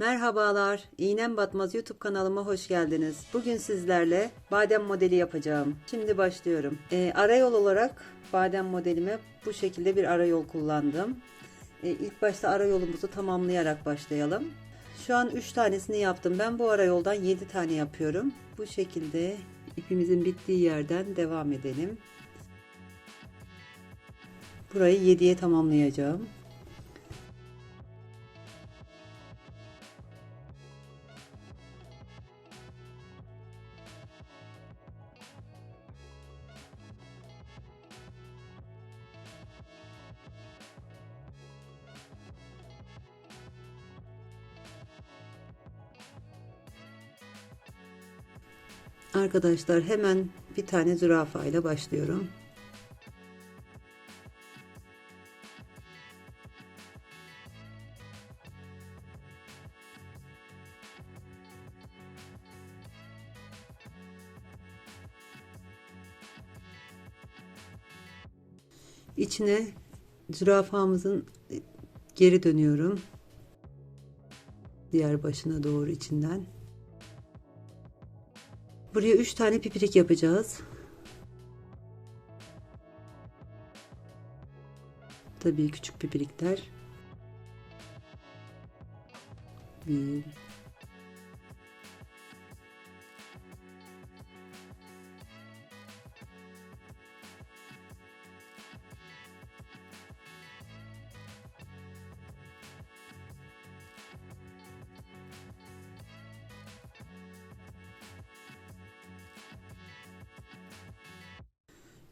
Merhabalar, İğnem Batmaz YouTube kanalıma hoş geldiniz. Bugün sizlerle badem modeli yapacağım. Şimdi başlıyorum. Ee, arayol olarak badem modelime bu şekilde bir arayol kullandım. Ee, ilk başta arayolumuzu tamamlayarak başlayalım. Şu an 3 tanesini yaptım. Ben bu arayoldan 7 tane yapıyorum. Bu şekilde ipimizin bittiği yerden devam edelim. Burayı 7'ye tamamlayacağım. Arkadaşlar hemen bir tane zürafa ile başlıyorum. İçine zürafamızın geri dönüyorum. Diğer başına doğru içinden. Buraya 3 tane pipirik yapacağız. Tabii küçük pipirikler. Bir,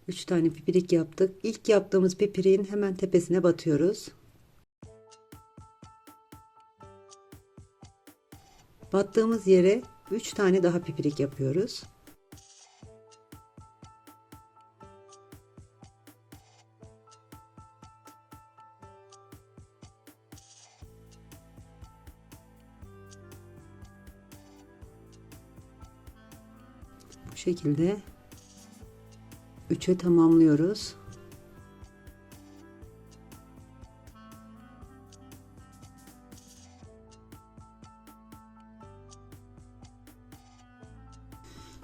Üç tane pipirik yaptık. İlk yaptığımız pipiriğin hemen tepesine batıyoruz. Battığımız yere 3 tane daha pipirik yapıyoruz. Bu şekilde 3'e tamamlıyoruz.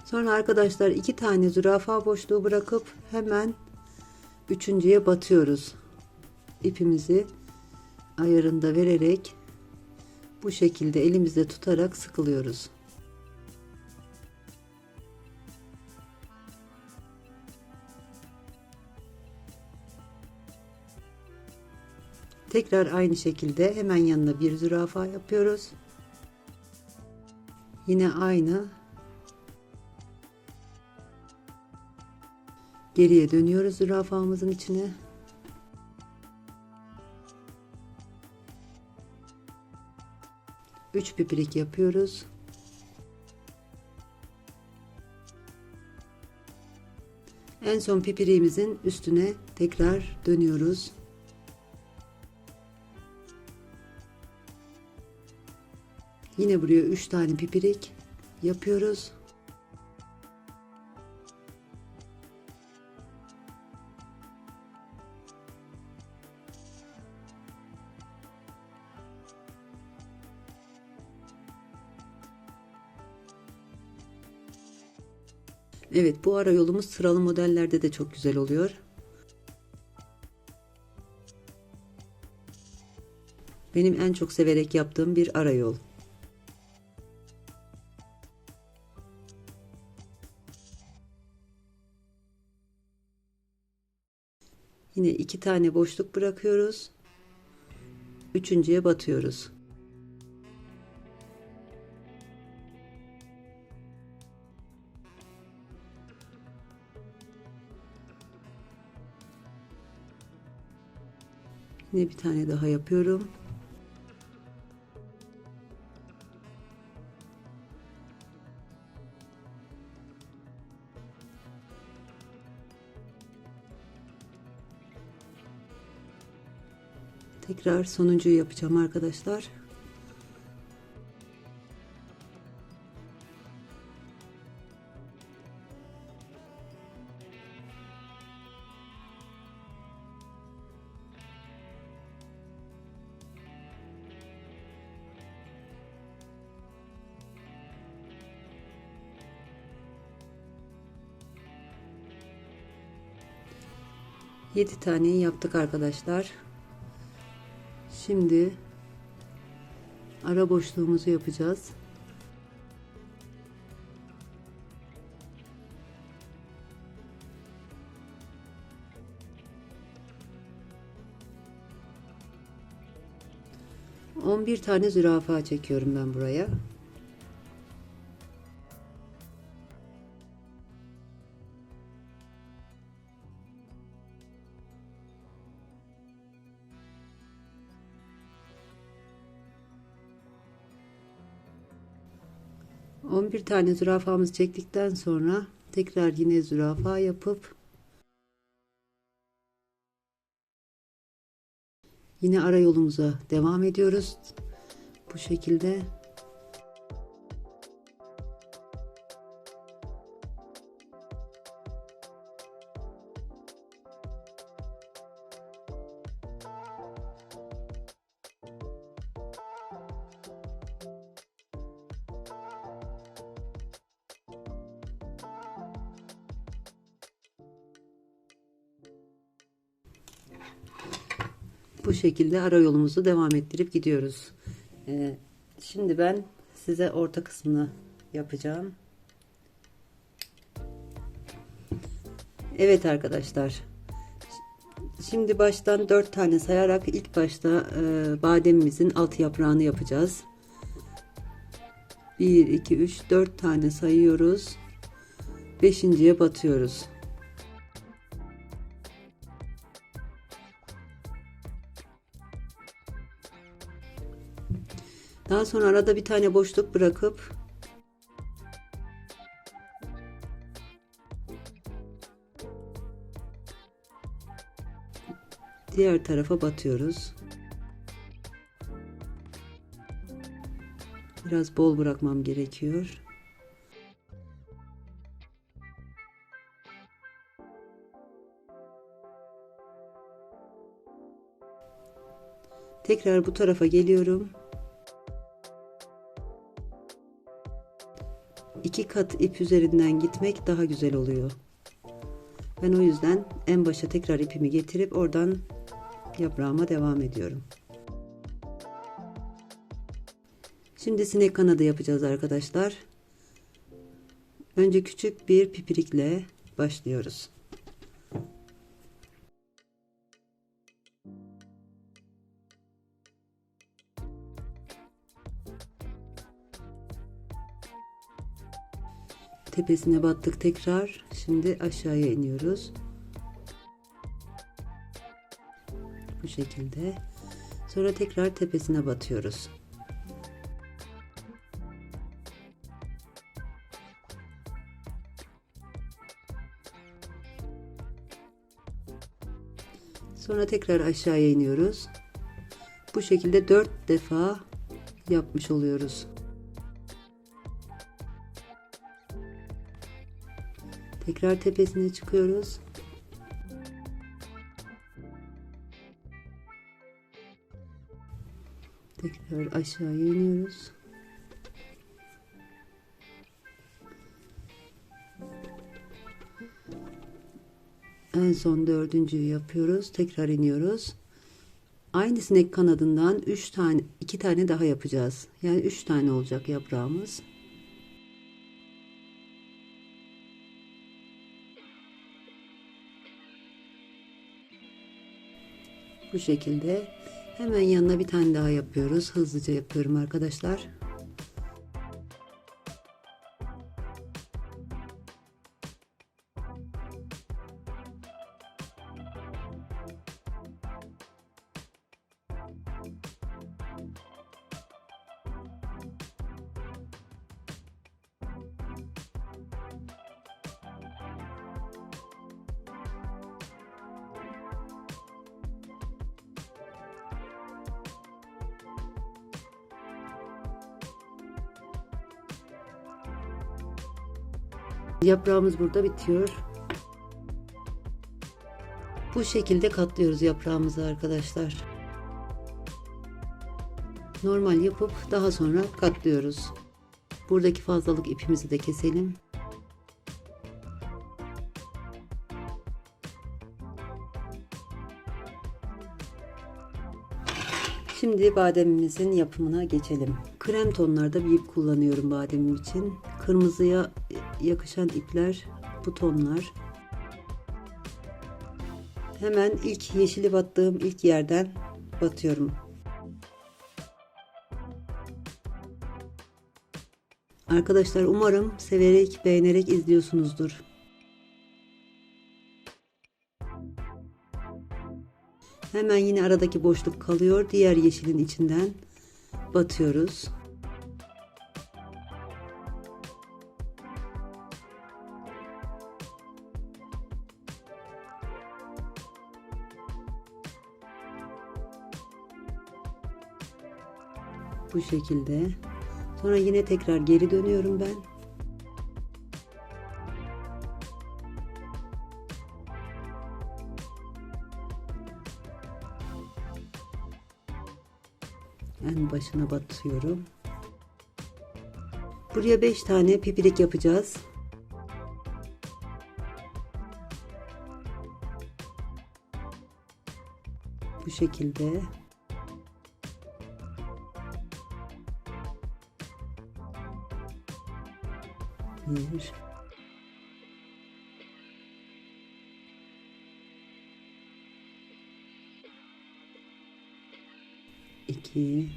Sonra arkadaşlar iki tane zürafa boşluğu bırakıp hemen üçüncüye batıyoruz. İpimizi ayarında vererek bu şekilde elimizde tutarak sıkılıyoruz. Tekrar aynı şekilde hemen yanına bir zürafa yapıyoruz. Yine aynı. Geriye dönüyoruz zürafamızın içine. Üç pipirik yapıyoruz. En son pipiriğimizin üstüne tekrar dönüyoruz. Yine buraya 3 tane pipirik yapıyoruz. Evet bu ara yolumuz sıralı modellerde de çok güzel oluyor. Benim en çok severek yaptığım bir ara yol. Yine iki tane boşluk bırakıyoruz. Üçüncüye batıyoruz. Yine bir tane daha yapıyorum. tekrar sonuncuyu yapacağım arkadaşlar. Yedi taneyi yaptık arkadaşlar. Şimdi ara boşluğumuzu yapacağız. On bir tane zürafa çekiyorum ben buraya. On bir tane zürafamızı çektikten sonra tekrar yine zürafa yapıp Yine ara yolumuza devam ediyoruz. Bu şekilde bu şekilde ara yolumuzu devam ettirip gidiyoruz. Ee, şimdi ben size orta kısmını yapacağım. Evet arkadaşlar. Şimdi baştan 4 tane sayarak ilk başta e, bademimizin alt yaprağını yapacağız. 1 2 3 4 tane sayıyoruz. Beşinciye batıyoruz. Daha sonra arada bir tane boşluk bırakıp diğer tarafa batıyoruz. Biraz bol bırakmam gerekiyor. Tekrar bu tarafa geliyorum. İki kat ip üzerinden gitmek daha güzel oluyor. Ben o yüzden en başa tekrar ipimi getirip oradan yaprağıma devam ediyorum. Şimdi sinek kanadı yapacağız arkadaşlar. Önce küçük bir pipirikle başlıyoruz. Tepesine battık tekrar. Şimdi aşağıya iniyoruz. Bu şekilde. Sonra tekrar tepesine batıyoruz. Sonra tekrar aşağıya iniyoruz. Bu şekilde dört defa yapmış oluyoruz Tekrar tepesine çıkıyoruz. Tekrar aşağıya iniyoruz. En son dördüncüyü yapıyoruz. Tekrar iniyoruz. Aynı sinek kanadından 3 tane 2 tane daha yapacağız. Yani 3 tane olacak yaprağımız. Bu şekilde hemen yanına bir tane daha yapıyoruz. Hızlıca yapıyorum arkadaşlar. Yaprağımız burada bitiyor. Bu şekilde katlıyoruz yaprağımızı arkadaşlar. Normal yapıp daha sonra katlıyoruz. Buradaki fazlalık ipimizi de keselim. Şimdi bademimizin yapımına geçelim. Krem tonlarda bir ip kullanıyorum bademim için. Kırmızıya yakışan ipler bu tonlar. Hemen ilk yeşili battığım ilk yerden batıyorum. Arkadaşlar umarım severek, beğenerek izliyorsunuzdur. Hemen yine aradaki boşluk kalıyor. Diğer yeşilin içinden batıyoruz. Şekilde. Sonra yine tekrar geri dönüyorum ben. En başına batıyorum. Buraya 5 tane pipirik yapacağız. Bu şekilde. Bir. İki.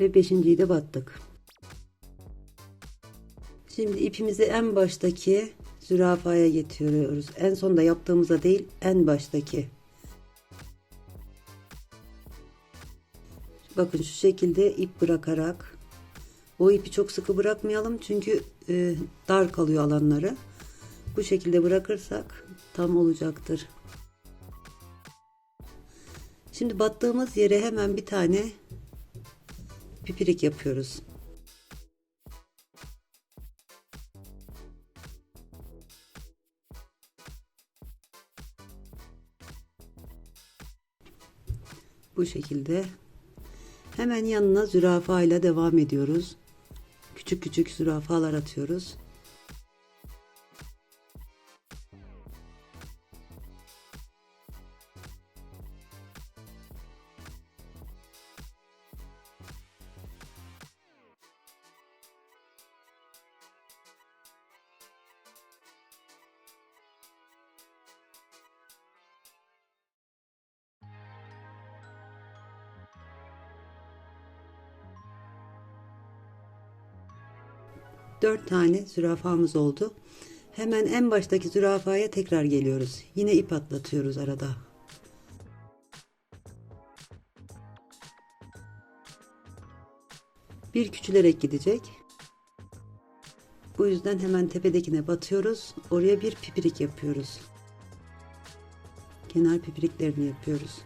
Ve beşinciyi de battık. Şimdi ipimizi en baştaki zürafaya getiriyoruz. En sonda yaptığımıza değil, en baştaki. Bakın şu şekilde ip bırakarak o ipi çok sıkı bırakmayalım çünkü e, dar kalıyor alanları. Bu şekilde bırakırsak tam olacaktır. Şimdi battığımız yere hemen bir tane pipirik yapıyoruz. Bu şekilde hemen yanına zürafa ile devam ediyoruz. Küçük küçük zürafalar atıyoruz. Tane zürafamız oldu. Hemen en baştaki zürafaya tekrar geliyoruz. Yine ip atlatıyoruz arada. Bir küçülerek gidecek. Bu yüzden hemen tepedekine batıyoruz. Oraya bir pipirik yapıyoruz. Kenar pipiriklerini yapıyoruz.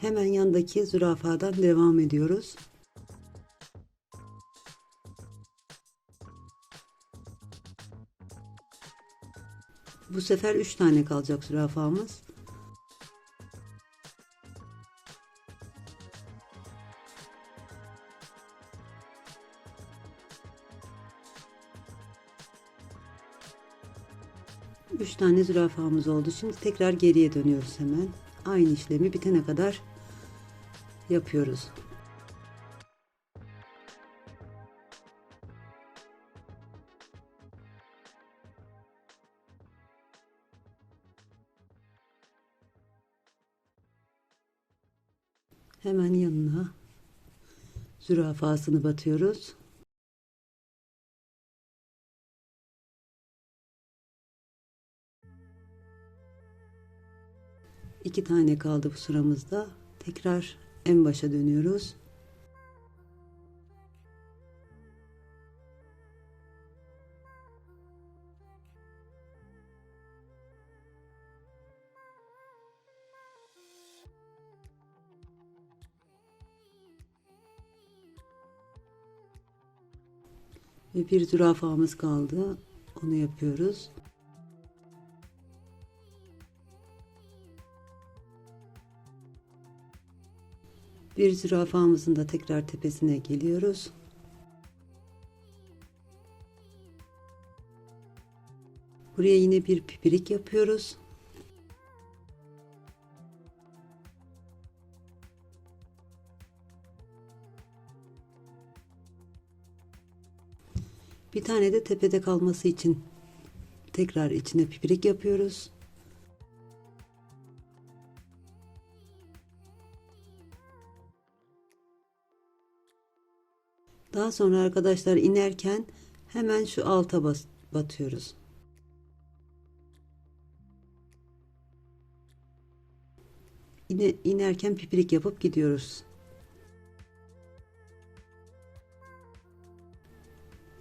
Hemen yandaki zürafadan devam ediyoruz. Bu sefer 3 tane kalacak zürafamız. Üç tane zürafamız oldu. Şimdi tekrar geriye dönüyoruz hemen. Aynı işlemi bitene kadar yapıyoruz. Hemen yanına zürafasını batıyoruz. İki tane kaldı bu sıramızda. Tekrar en başa dönüyoruz. Ve bir zürafamız kaldı. Onu yapıyoruz. Bir zürafamızın da tekrar tepesine geliyoruz. Buraya yine bir pipirik yapıyoruz. Bir tane de tepede kalması için tekrar içine pipirik yapıyoruz. Daha sonra arkadaşlar inerken hemen şu alta bas, batıyoruz. Yine inerken pipirik yapıp gidiyoruz.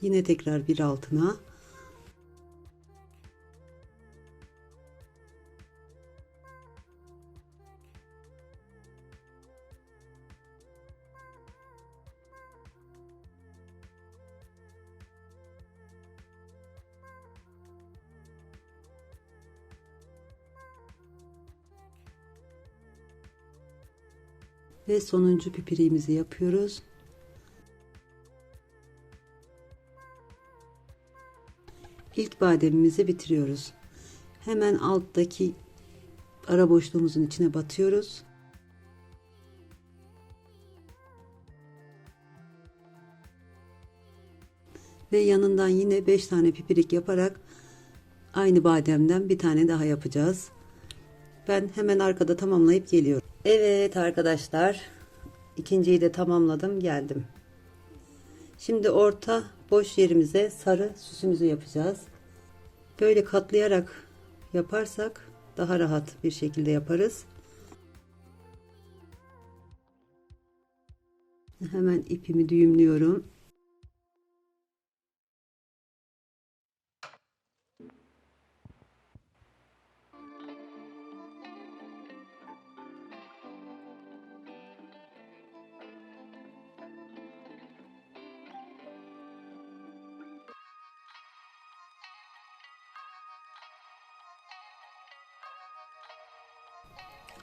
Yine tekrar bir altına. Ve sonuncu pipiriğimizi yapıyoruz. İlk bademimizi bitiriyoruz. Hemen alttaki ara boşluğumuzun içine batıyoruz. Ve yanından yine 5 tane pipirik yaparak aynı bademden bir tane daha yapacağız. Ben hemen arkada tamamlayıp geliyorum. Evet arkadaşlar. ikinciyi de tamamladım geldim. Şimdi orta boş yerimize sarı süsümüzü yapacağız. Böyle katlayarak yaparsak daha rahat bir şekilde yaparız. Hemen ipimi düğümlüyorum.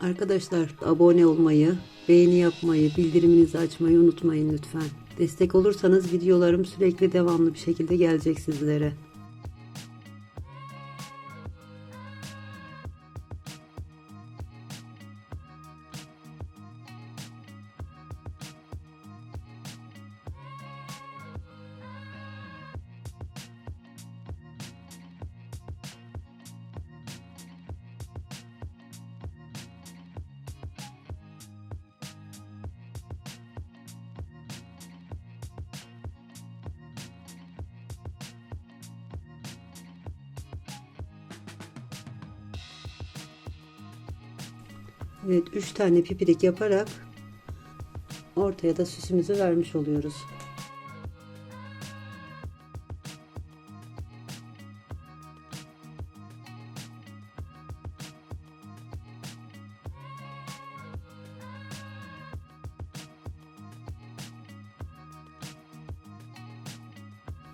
Arkadaşlar abone olmayı, beğeni yapmayı, bildiriminizi açmayı unutmayın lütfen. Destek olursanız videolarım sürekli devamlı bir şekilde gelecek sizlere. Evet 3 tane pipirik yaparak ortaya da süsümüzü vermiş oluyoruz.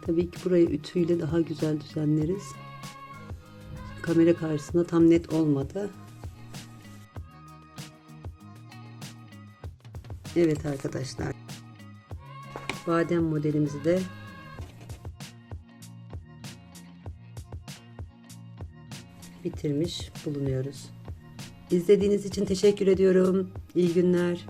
Tabii ki burayı ütüyle daha güzel düzenleriz. Kamera karşısında tam net olmadı. Evet arkadaşlar. Badem modelimizi de bitirmiş bulunuyoruz. İzlediğiniz için teşekkür ediyorum. İyi günler.